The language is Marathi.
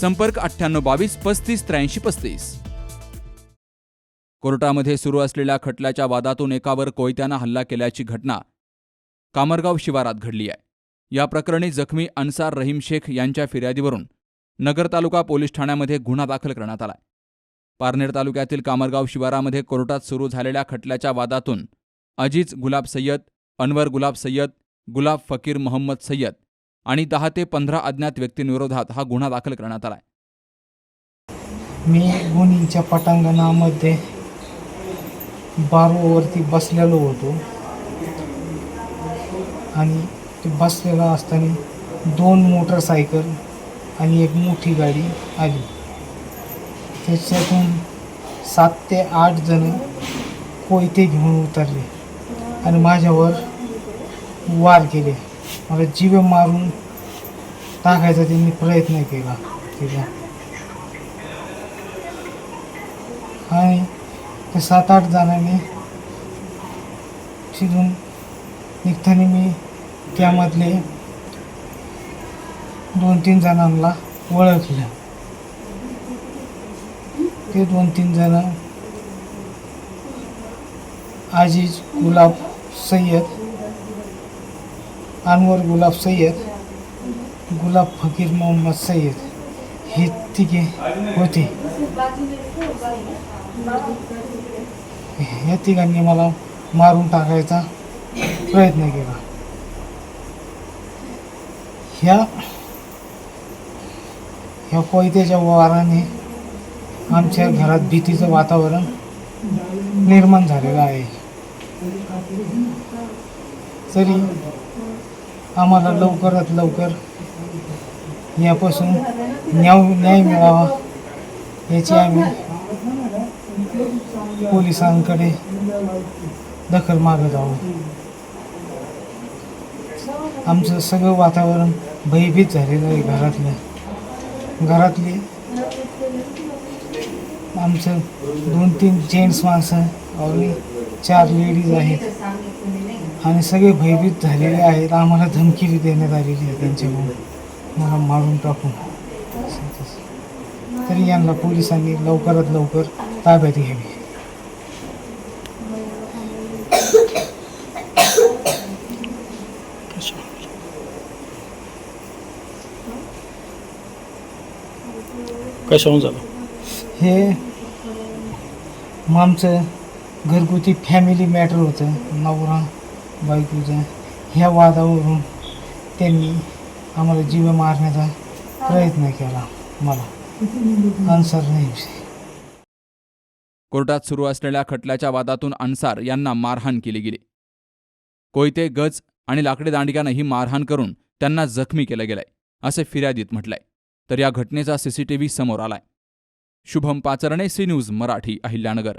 संपर्क अठ्ठ्याण्णव बावीस पस्तीस त्र्याऐंशी पस्तीस. कोर्टामध्ये सुरू असलेल्या खटल्याच्या वादातून एकावर कोयत्यानं हल्ला केल्याची घटना कामरगाव शिवारात घडली आहे. या प्रकरणी जखमी अन्सार रहीम शेख यांच्या फिर्यादीवरून नगर तालुका पोलीस ठाण्यामध्ये गुन्हा दाखल करण्यात आलाय पारनेर तालुक्यातील कामरगाव शिवारामध्ये कोर्टात सुरू झालेल्या खटल्याच्या वादातून अजीज गुलाब सय्यद अनवर गुलाब सय्यद गुलाब फकीर मोहम्मद सय्यद आणि दहा ते पंधरा अज्ञात व्यक्तींविरोधात हा गुन्हा दाखल करण्यात आलाय. मी गुन्हीच्या पटांगणामध्ये बारूवरती बसलेलो होतो. आणि ते बसलेला असताना दोन मोटरसायकल आणि एक मोठी गाडी आली. त्याच्यातून सात ते आठ जण कोयते घेऊन उतरले आणि माझ्यावर वार केले. मला जीव मारून टाकायचा त्यांनी प्रयत्न केला तिला आणि ते सात आठ जणांनी शिजून निघताना मी त्यामधले दोन तीन जणांना ओळखलं. ते दोन तीन जण आजीज गुलाब सय्यद अनवर गुलाब सय्यद गुलाब फकीर मोहम्मद सय्यद हे तिघे होते या तिघांनी मला मारून टाकायचा प्रयत्न केला ह्या ह्या कोयत्याच्या वाराने आमच्या घरात भीतीचं वातावरण निर्माण झालेलं आहे तरी आम्हाला लवकरात लवकर यापासून न्याय न्याय मिळावा याची आम्ही पोलिसांकडे दखल मागत आहोत. आमचं सगळं वातावरण भयभीत झालेलं आहे घरातलं घरातली आमचं दोन तीन जेंट्स माणसं आणि चार लेडीज आहेत. आणि सगळे भयभीत झालेले आहेत. आम्हाला धमकी देण्यात आलेली आहे त्यांच्याकडून मला मारून टाकून. तरी यांना पोलिसांनी लवकरात लवकर ताब्यात घ्यावी. कशाहून झालं? हे मग आमचं घरगुती फॅमिली मॅटर होतं. नवरा बायकोचं ह्या वादावरून त्यांनी आम्हाला जीव मारण्याचा प्रयत्न केला मला. अन्सर नाही कोर्टात सुरू असलेल्या खटल्याच्या वादातून अन्सार यांना मारहाण केली गेली. कोयते गज आणि लाकडी दांडग्यानं ही मारहाण करून त्यांना जखमी केलं गेलंय असे फिर्यादीत म्हटलंय. तर या घटनेचा सीसीटीव्ही समोर आलाय. Shubham Pacharne C news Marathi Ahilyanagar.